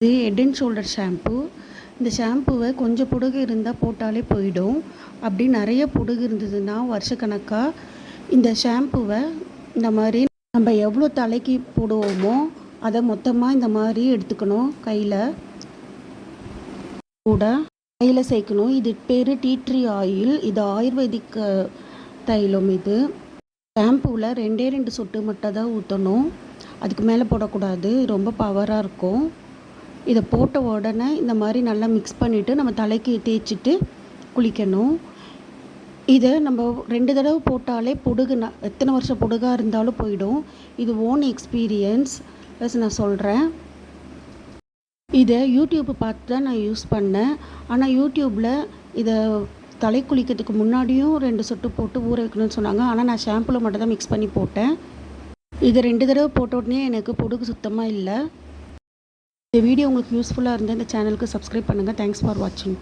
இது head and shoulder shampoo இந்த ஷாம்புவை கொஞ்சம் பொடுகு இருந்தால் போட்டாலே போயிடும். அப்படி நிறைய பொடுகு இருந்ததுன்னா வருஷக்கணக்காக இந்த ஷாம்புவை இந்த மாதிரி நம்ம எவ்வளோ தலைக்கு போடுவோமோ அதை மொத்தமாக இந்த மாதிரி எடுத்துக்கணும் கையில். கூட கையில் சேர்க்கணும். இது பேர் டீட்ரி ஆயில் இது ஆயுர்வேதிக் தைலம் இது. ஷாம்புவில் ரெண்டே ரெண்டு சொட்டு மட்டும் தான் ஊற்றணும் அதுக்கு மேலே போடக்கூடாது. ரொம்ப பவராக இருக்கும். இதை போட்ட உடனே இந்த மாதிரி நல்லா மிக்ஸ் பண்ணிவிட்டு நம்ம தலைக்கு தேய்ச்சிட்டு குளிக்கணும். இதை நம்ம ரெண்டு தடவை போட்டாலே பொடுகு நான் எத்தனை வருஷம் பொடுகாக இருந்தாலும் போயிடும். இது ஓன் எக்ஸ்பீரியன்ஸ் ப்ளஸ் நான் சொல்கிறேன் இதை யூடியூப் பார்த்து தான் நான் யூஸ் பண்ணேன். ஆனால் யூடியூப்பில் இதை தலை குளிக்கிறதுக்கு முன்னாடியும் ரெண்டு சொட்டு போட்டு ஊற வைக்கணும்னு சொன்னாங்க. ஆனால் நான் ஷாம்புவில் மட்டும் தான் மிக்ஸ் பண்ணி போட்டேன். இதை ரெண்டு தடவை போட்ட உடனே எனக்கு பொடுகு சுத்தமாக இல்லை. இந்த வீடியோ உங்களுக்கு யூஸ்ஃபுல்லாக இருந்தால் இந்த சேனலுக்கு சப்ஸ்கிரைப் பண்ணுங்கள் தேங்க்ஸ் ஃபார் வாட்சிங்